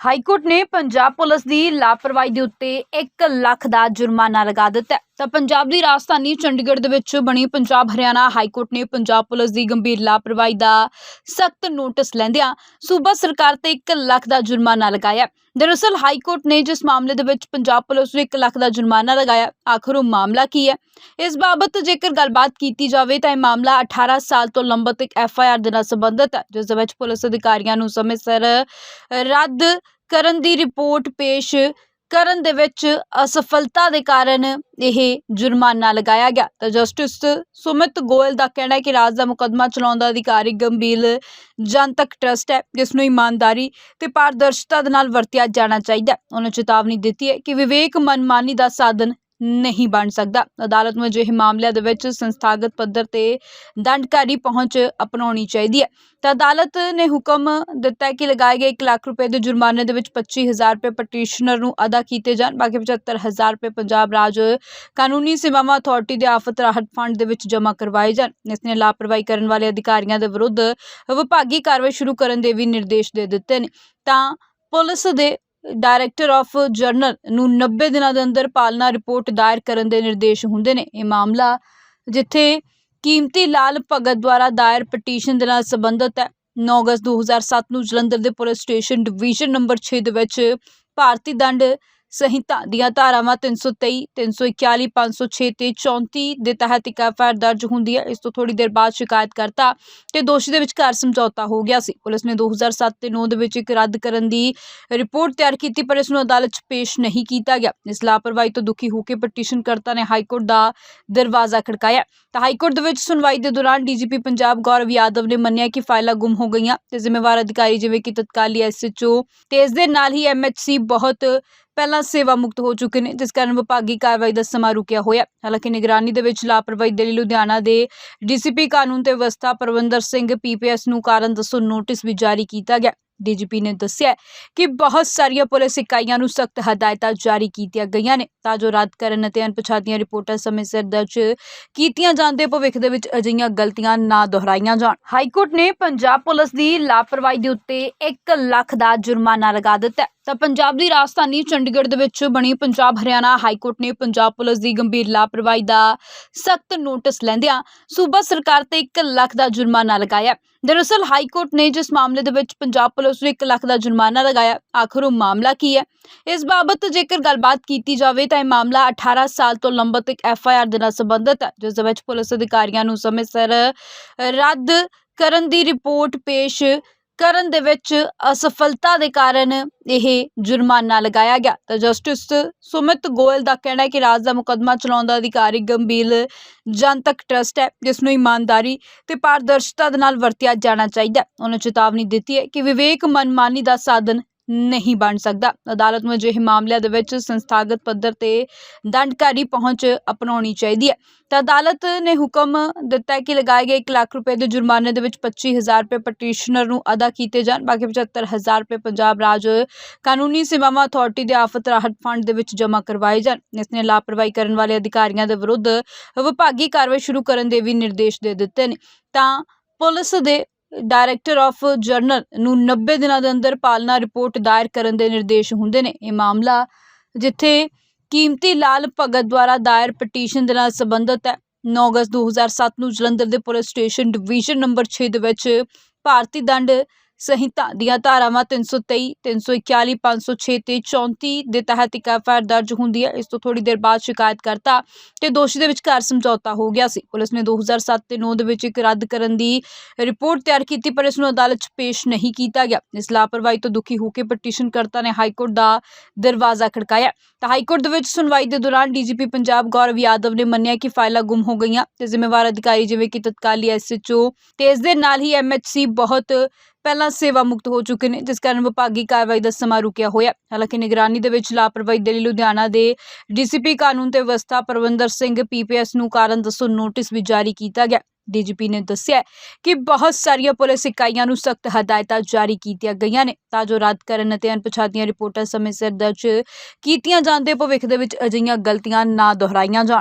High court ਨੇ Punjab police ਦੀ ਲਾਪਰਵਾਹੀ ਦੇ ਉੱਤੇ 1 ਲੱਖ ਦਾ ਜੁਰਮਾਨਾ ਲਗਾ ਦਿੱਤਾ ਤਾਂ ਪੰਜਾਬ ਦੀ ਰਾਜਧਾਨੀ ਚੰਡੀਗੜ੍ਹ ਦੇ ਵਿੱਚ ਬਣੀ ਪੰਜਾਬ ਹਰਿਆਣਾ ਹਾਈਕੋਰਟ ਨੇ ਪੰਜਾਬ ਪੁਲਿਸ ਦੀ ਗੰਭੀਰ ਲਾਪਰਵਾਹੀ ਦਾ ਸਖਤ ਨੋਟਿਸ ਲੈਂਦਿਆਂ ਸੂਬਾ ਸਰਕਾਰ ਤੇ 1 ਲੱਖ ਦਾ ਜੁਰਮਾਨਾ ਲਗਾਇਆ ਹੈ। ਦਰਅਸਲ ਹਾਈਕੋਰਟ ਨੇ ਜਿਸ ਮਾਮਲੇ ਦੇ ਵਿੱਚ ਪੰਜਾਬ ਪੁਲਿਸ ਨੂੰ 1 ਲੱਖ ਦਾ ਜੁਰਮਾਨਾ ਲਗਾਇਆ, ਆਖਰ ਉਹ ਮਾਮਲਾ ਕੀ ਹੈ ਇਸ ਬਾਬਤ ਜੇਕਰ ਗੱਲਬਾਤ ਕੀਤੀ ਜਾਵੇ ਤਾਂ ਇਹ ਮਾਮਲਾ 18 ਸਾਲ ਤੋਂ ਲੰਬਤ ਇੱਕ ਐਫ ਆਈ ਆਰ ਦੇ ਨਾਲ ਸੰਬੰਧਿਤ ਹੈ, ਜਿਸ ਦੇ ਵਿੱਚ ਪੁਲਿਸ ਅਧਿਕਾਰੀਆਂ ਨੂੰ ਸਮੇਂ ਸਿਰ ਰੱਦ ਕਰਨ ਦੀ ਰਿਪੋਰਟ ਪੇਸ਼ ਕਰਨ ਦੇ ਵਿੱਚ ਅਸਫਲਤਾ ਦੇ ਕਾਰਨ ਇਹ ਜੁਰਮਾਨਾ ਲਗਾਇਆ ਗਿਆ। ਤਾਂ ਜਸਟਿਸ ਸੁਮਿਤ ਗੋਇਲ ਦਾ ਕਹਿਣਾ ਹੈ ਕਿ ਰਾਜ ਦਾ ਮੁਕੱਦਮਾ ਚਲਾਉਣ ਦਾ ਅਧਿਕਾਰੀ ਗੰਭੀਰ ਜਨਤਕ ਟਰਸਟ ਹੈ। ਜਿਸ ਨੂੰ ਇਮਾਨਦਾਰੀ ਤੇ ਪਾਰਦਰਸ਼ਤਾ ਦੇ ਨਾਲ ਵਰਤਿਆ ਜਾਣਾ ਚਾਹੀਦਾ ਹੈ। ਉਹਨਾਂ ਚੇਤਾਵਨੀ ਦਿੱਤੀ ਹੈ ਕਿ ਵਿਵੇਕ ਮਨਮਾਨੀ ਦਾ ਸਾਧਨ ਨਹੀਂ ਬਣ ਸਕਦਾ। ਅਦਾਲਤ ਨੂੰ ਅਜਿਹੇ ਮਾਮਲਿਆਂ ਦੇ ਵਿੱਚ ਸੰਸਥਾਗਤ ਪੱਧਰ ਤੇ ਦੰਡਕਾਰੀ ਪਹੁੰਚ ਅਪਣਾਉਣੀ ਚਾਹੀਦੀ ਹੈ। ਤਾਂ ਅਦਾਲਤ ਨੇ ਹੁਕਮ ਦਿੱਤਾ ਕਿ ਲਗਾਏ ਗਏ 1 ਲੱਖ ਰੁਪਏ ਦੇ ਜੁਰਮਾਨੇ ਦੇ ਵਿੱਚ 25000 ਰੁਪਏ ਪਟੀਸ਼ਨਰ ਨੂੰ ਅਦਾ ਕੀਤੇ ਜਾਣ, ਬਾਕੀ 75000 ਰੁਪਏ ਪੰਜਾਬ ਰਾਜ ਕਾਨੂੰਨੀ ਸੇਵਾਵਾਂ ਅਥਾਰਟੀ ਦੇ ਆਫਤ ਰਾਹਤ ਫੰਡ ਦੇ ਵਿੱਚ ਜਮ੍ਹਾਂ ਕਰਵਾਏ ਜਾਣ। ਇਸ ਨੇ ਲਾਪਰਵਾਹੀ ਕਰਨ ਵਾਲੇ ਅਧਿਕਾਰੀਆਂ ਦੇ ਵਿਰੁੱਧ ਵਿਭਾਗੀ ਕਾਰਵਾਈ ਸ਼ੁਰੂ ਕਰਨ ਦੇ ਵੀ ਨਿਰਦੇਸ਼ ਦੇ ਦਿੱਤੇ ਨੇ। ਤਾਂ ਪੁਲਿਸ ਦੇ ਡਾਇਰੈਕਟਰ ਆਫ ਜਰਨਲ ਨੂੰ 90 ਦਿਨਾਂ ਦੇ ਅੰਦਰ ਪਾਲਣਾ ਰਿਪੋਰਟ ਦਾਇਰ ਕਰਨ ਦੇ ਨਿਰਦੇਸ਼ ਹੁੰਦੇ ਨੇ। ਇਹ ਮਾਮਲਾ ਜਿੱਥੇ ਕੀਮਤੀ ਲਾਲ ਭਗਤ ਦੁਆਰਾ ਦਾਇਰ ਪਟੀਸ਼ਨ ਦੇ ਨਾਲ ਸੰਬੰਧਿਤ ਹੈ। 9 ਅਗਸਤ 2007 ਨੂੰ ਜਲੰਧਰ ਦੇ ਪੁਲਿਸ ਸਟੇਸ਼ਨ ਡਿਵੀਜ਼ਨ ਨੰਬਰ 6 ਦੇ ਵਿੱਚ ਭਾਰਤੀ ਦੰਡ ਸੰਹਿਤਾ ਦੀਆਂ ਧਾਰਾਵਾਂ 323 341 506 ਤੇ 34 ਦੇ ਤਹਿਤ ਇੱਕ ਐਫਆਈਆਰ ਦਰਜ ਹੁੰਦੀ ਹੈ। ਇਸ ਤੋਂ ਥੋੜੀ ਦੇਰ ਬਾਅਦ ਸ਼ਿਕਾਇਤਕਰਤਾ ਤੇ ਦੋਸ਼ੀ ਦੇ ਵਿਚਕਾਰ ਸਮਝੌਤਾ ਹੋ ਗਿਆ ਸੀ। ਪੁਲਿਸ ਨੇ 2007 ਤੇ 9 ਦੇ ਵਿੱਚ ਇੱਕ ਰੱਦ ਕਰਨ ਦੀ ਰਿਪੋਰਟ ਤਿਆਰ ਕੀਤੀ, ਪਰ ਇਸ ਨੂੰ ਅਦਾਲਤ 'ਚ ਪੇਸ਼ ਨਹੀਂ ਕੀਤਾ ਗਿਆ। ਇਸ ਲਾਪਰਵਾਹੀ ਤੋਂ ਦੁਖੀ ਹੋ ਕੇ ਪਟੀਸ਼ਨ ਕਰਤਾ ਨੇ ਹਾਈ ਕੋਰਟ ਦਾ ਦਰਵਾਜ਼ਾ ਖੜਕਾਇਆ। ਤਾਂ ਹਾਈਕੋਰਟ ਦੇ ਵਿੱਚ ਸੁਣਵਾਈ ਦੇ ਦੌਰਾਨ ਡੀਜੀਪੀ ਪੰਜਾਬ ਗੌਰਵ ਯਾਦਵ ਨੇ ਮੰਨਿਆ ਕਿ ਫਾਈਲਾਂ ਗੁੰਮ ਹੋ ਗਈਆਂ ਤੇ ਜ਼ਿੰਮੇਵਾਰ ਅਧਿਕਾਰੀ ਜਿਵੇਂ ਕਿ ਤਤਕਾਲੀ ਐਸਐਚਓ ਤੇ ਇਸ ਦੇ ਨਾਲ ਹੀ ਐਮਐਚਸੀ ਬਹੁਤ ਪਹਿਲਾਂ ਸੇਵਾ ਮੁਕਤ ਹੋ ਚੁੱਕੇ ਨੇ, ਜਿਸ ਕਾਰਨ ਵਿਭਾਗੀ ਕਾਰਵਾਈ ਦਾ ਸਮਾਂ ਰੁਕਿਆ ਹੋਇਆ। ਹਾਲਾਂਕਿ ਨਿਗਰਾਨੀ ਦੇ ਵਿੱਚ ਲਾਪਰਵਾਹੀ ਦੇ ਲਈ ਲੁਧਿਆਣਾ ਦੇ ਡੀਸੀਪੀ ਕਾਨੂੰਨ ਤੇ ਵਿਵਸਥਾ ਪਰਵਿੰਦਰ ਸਿੰਘ ਪੀਪੀਐਸ ਨੂੰ ਕਾਰਨ ਦੱਸੋ, ਨੋਟਿਸ ਵੀ ਜਾਰੀ ਕੀਤਾ ਗਿਆ। ਡੀਜੀਪੀ ਨੇ ਦੱਸਿਆ ਕਿ ਬਹੁਤ ਸਾਰੀਆਂ ਪੁਲਿਸ ਇਕਾਈਆਂ ਨੂੰ ਸਖਤ ਹਦਾਇਤਾਂ ਜਾਰੀ ਕੀਤੀਆਂ ਗਈਆਂ ਨੇ। ਤਾਂ ਜੋ ਰੱਦ ਕਰਨ ਅਤੇ ਅਣਪਛਾਤੀਆਂ ਰਿਪੋਰਟਾਂ ਸਮੇਂ ਸਿਰ ਦਰਜ ਕੀਤੀਆਂ ਜਾਂਦੇ ਭਵਿੱਖ ਦੇ ਵਿੱਚ ਅਜਿਹੀਆਂ ਗਲਤੀਆਂ ਨਾ ਦੁਹਰਾਈਆਂ ਜਾਣ। ਹਾਈਕੋਰਟ ਨੇ ਪੰਜਾਬ ਪੁਲਿਸ ਦੀ ਲਾਪਰਵਾਹੀ ਦੇ ਉੱਤੇ 1 ਲੱਖ ਦਾ ਜੁਰਮਾਨਾ ਲਗਾ ਦਿੱਤਾ ਤਾਂ ਪੰਜਾਬ ਦੀ ਰਾਜਧਾਨੀ ਚੰਡੀਗੜ੍ਹ ਦੇ ਵਿੱਚ ਬਣੀ ਪੰਜਾਬ ਹਰਿਆਣਾ ਹਾਈ ਕੋਰਟ ਨੇ ਪੰਜਾਬ ਪੁਲਿਸ ਦੀ ਗੰਭੀਰ ਲਾਪਰਵਾਹੀ ਦਾ ਸਖਤ ਨੋਟਿਸ ਲੈਂਦਿਆਂ ਸੂਬਾ ਸਰਕਾਰ ਤੇ 1 ਲੱਖ ਦਾ ਜੁਰਮਾਨਾ ਲਗਾਇਆ ਦਰਅਸਲ ਹਾਈ ਕੋਰਟ ਨੇ ਜਿਸ ਮਾਮਲੇ ਦੇ ਵਿੱਚ ਪੰਜਾਬ ਪੁਲਿਸ ਨੂੰ 1 ਲੱਖ ਦਾ ਜੁਰਮਾਨਾ ਲਗਾਇਆ। ਆਖਰ ਉਹ ਮਾਮਲਾ ਕੀ ਹੈ? ਇਸ ਬਾਬਤ ਜੇਕਰ ਗੱਲਬਾਤ ਕੀਤੀ ਜਾਵੇ ਤਾਂ ਇਹ ਮਾਮਲਾ 18 ਸਾਲ ਤੋਂ ਲੰਬਤ ਇੱਕ ਐਫ ਆਈ ਆਰ ਦੇ ਨਾਲ ਸੰਬੰਧਿਤ ਹੈ, ਜਿਸ ਦੇ ਵਿੱਚ ਪੁਲਿਸ ਅਧਿਕਾਰੀਆਂ ਨੂੰ ਸਮੇਂ ਸਿਰ ਰੱਦ ਕਰਨ ਦੀ ਰਿਪੋਰਟ ਪੇਸ਼ ਕਰਨ ਦੇ ਵਿੱਚ ਅਸਫਲਤਾ ਦੇ ਕਾਰਨ ਇਹ ਜੁਰਮਾਨਾ ਲਗਾਇਆ ਗਿਆ। ਤਾਂ ਜਸਟਿਸ ਸੁਮਿਤ ਗੋਇਲ ਦਾ ਕਹਿਣਾ ਹੈ ਕਿ ਰਾਜ ਦਾ ਮੁਕੱਦਮਾ ਚਲਾਉਣ ਦਾ ਅਧਿਕਾਰੀ ਗੰਭੀਰ ਜਨਤਕ ਟਰਸਟ ਹੈ। ਜਿਸ ਨੂੰ ਇਮਾਨਦਾਰੀ ਤੇ ਪਾਰਦਰਸ਼ਤਾ ਦੇ ਨਾਲ ਵਰਤਿਆ ਜਾਣਾ ਚਾਹੀਦਾ ਹੈ। ਉਹਨਾਂ ਚੇਤਾਵਨੀ ਦਿੱਤੀ ਹੈ ਕਿ ਵਿਵੇਕ ਮਨਮਾਨੀ ਦਾ ਸਾਧਨ ਨਹੀਂ ਬਣ ਸਕਦਾ। ਅਦਾਲਤ ਨੂੰ ਅਜਿਹੇ ਮਾਮਲਿਆਂ ਦੇ ਵਿੱਚ ਸੰਸਥਾਗਤ ਪੱਧਰ ਤੇ ਦੰਡਕਾਰੀ ਪਹੁੰਚ ਅਪਣਾਉਣੀ ਚਾਹੀਦੀ ਹੈ। ਤਾਂ ਅਦਾਲਤ ਨੇ ਹੁਕਮ ਦਿੱਤਾ ਕਿ ਲਗਾਏ ਗਏ 1 ਲੱਖ ਰੁਪਏ ਦੇ ਜੁਰਮਾਨੇ ਦੇ ਵਿੱਚ 25000 ਰੁਪਏ ਪਟੀਸ਼ਨਰ ਨੂੰ ਅਦਾ ਕੀਤੇ ਜਾਣ, ਬਾਕੀ 75000 ਰੁਪਏ ਪੰਜਾਬ ਰਾਜ ਕਾਨੂੰਨੀ ਸੇਵਾਵਾਂ ਅਥਾਰਟੀ ਦੇ ਆਫਤ ਰਾਹਤ ਫੰਡ ਦੇ ਵਿੱਚ ਜਮ੍ਹਾਂ ਕਰਵਾਏ ਜਾਣ। ਇਸ ਨੇ ਲਾਪਰਵਾਹੀ ਕਰਨ ਵਾਲੇ ਅਧਿਕਾਰੀਆਂ ਦੇ ਵਿਰੁੱਧ ਵਿਭਾਗੀ ਕਾਰਵਾਈ ਸ਼ੁਰੂ ਕਰਨ ਦੇ ਵੀ ਨਿਰਦੇਸ਼ ਦੇ ਦਿੱਤੇ ਨੇ। ਤਾਂ ਪੁਲਿਸ ਦੇ ਡਾਇਰੈਕਟਰ ਆਫ ਜਰਨਲ ਨੂੰ 90 ਦਿਨਾਂ ਦੇ ਅੰਦਰ ਪਾਲਣਾ ਰਿਪੋਰਟ ਦਾਇਰ ਕਰਨ ਦੇ ਨਿਰਦੇਸ਼ ਹੁੰਦੇ ਨੇ। ਇਹ ਮਾਮਲਾ ਜਿੱਥੇ ਕੀਮਤੀ ਲਾਲ ਭਗਤ ਦੁਆਰਾ ਦਾਇਰ ਪਟੀਸ਼ਨ ਦੇ ਨਾਲ ਸੰਬੰਧਿਤ ਹੈ। 9 ਅਗਸਤ 2007 ਨੂੰ ਜਲੰਧਰ ਦੇ ਪੁਲਿਸ ਸਟੇਸ਼ਨ ਡਿਵੀਜ਼ਨ ਨੰਬਰ 6 ਦੇ ਵਿੱਚ ਭਾਰਤੀ ਦੰਡ ਸੰਹਿਤਾ ਦੀਆਂ ਧਾਰਾਵਾਂ 323 341 506 ਤੇ 34 ਦੇ ਤਹਿਤ ਇੱਕ ਐਫਆਈਆਰ ਦਰਜ ਹੁੰਦੀ ਹੈ। ਇਸ ਤੋਂ ਥੋੜੀ ਦੇਰ ਬਾਅਦ ਸ਼ਿਕਾਇਤਕਰਤਾ ਤੇ ਦੋਸ਼ੀ ਦੇ ਵਿਚਕਾਰ ਸਮਝੌਤਾ ਹੋ ਗਿਆ ਸੀ। ਪੁਲਿਸ ਨੇ 2007 ਤੇ 9 ਦੇ ਵਿੱਚ ਇੱਕ ਰੱਦ ਕਰਨ ਦੀ ਰਿਪੋਰਟ ਤਿਆਰ ਕੀਤੀ, ਪਰ ਇਸ ਨੂੰ ਅਦਾਲਤ 'ਚ ਪੇਸ਼ ਨਹੀਂ ਕੀਤਾ ਗਿਆ। ਇਸ ਲਾਪਰਵਾਹੀ ਤੋਂ ਦੁਖੀ ਹੋ ਕੇ ਪਟੀਸ਼ਨ ਕਰਤਾ ਨੇ ਹਾਈ ਕੋਰਟ ਦਾ ਦਰਵਾਜ਼ਾ ਖੜਕਾਇਆ। ਤਾਂ ਹਾਈਕੋਰਟ ਦੇ ਵਿੱਚ ਸੁਣਵਾਈ ਦੇ ਦੌਰਾਨ ਡੀਜੀਪੀ ਪੰਜਾਬ ਗੌਰਵ ਯਾਦਵ ਨੇ ਮੰਨਿਆ ਕਿ ਫਾਈਲਾਂ ਗੁੰਮ ਹੋ ਗਈਆਂ ਤੇ ਜ਼ਿੰਮੇਵਾਰ ਅਧਿਕਾਰੀ ਜਿਵੇਂ ਕਿ ਤਤਕਾਲੀ ਐਸਐਚਓ ਤੇ ਇਸ ਦੇ ਨਾਲ ਹੀ ਐਮਐਚਸੀ ਬਹੁਤ ਪਹਿਲਾਂ ਸੇਵਾ ਮੁਕਤ ਹੋ ਚੁੱਕੇ ਨੇ, ਜਿਸ ਕਾਰਨ ਵਿਭਾਗੀ ਕਾਰਵਾਈ ਦਾ ਸਮਾਂ ਰੁਕਿਆ ਹੋਇਆ। ਹਾਲਾਂਕਿ ਨਿਗਰਾਨੀ ਦੇ ਵਿੱਚ ਲਾਪਰਵਾਹੀ ਦੇ ਲਈ ਲੁਧਿਆਣਾ ਦੇ ਡੀਸੀਪੀ ਕਾਨੂੰਨ ਤੇ ਵਿਵਸਥਾ ਪਰਵਿੰਦਰ ਸਿੰਘ ਪੀਪੀਐਸ ਨੂੰ ਕਾਰਨ ਦੱਸੋ ਨੋਟਿਸ ਵੀ ਜਾਰੀ ਕੀਤਾ ਗਿਆ। ਡੀਜੀਪੀ ਨੇ ਦੱਸਿਆ ਕਿ ਬਹੁਤ ਸਾਰੀਆਂ ਪੁਲਿਸ ਇਕਾਈਆਂ ਨੂੰ ਸਖਤ ਹਦਾਇਤਾਂ ਜਾਰੀ ਕੀਤੀਆਂ ਗਈਆਂ ਨੇ। ਤਾਂ ਜੋ ਰੱਦ ਕਰਨ ਅਤੇ ਅਣਪਛਾਤੀਆਂ ਰਿਪੋਰਟਾਂ ਸਮੇਂ ਸਿਰ ਦਰਜ ਕੀਤੀਆਂ ਜਾਂਦੇ ਭਵਿੱਖ ਦੇ ਵਿੱਚ ਅਜਿਹੀਆਂ ਗਲਤੀਆਂ ਨਾ ਦੁਹਰਾਈਆਂ ਜਾਣ।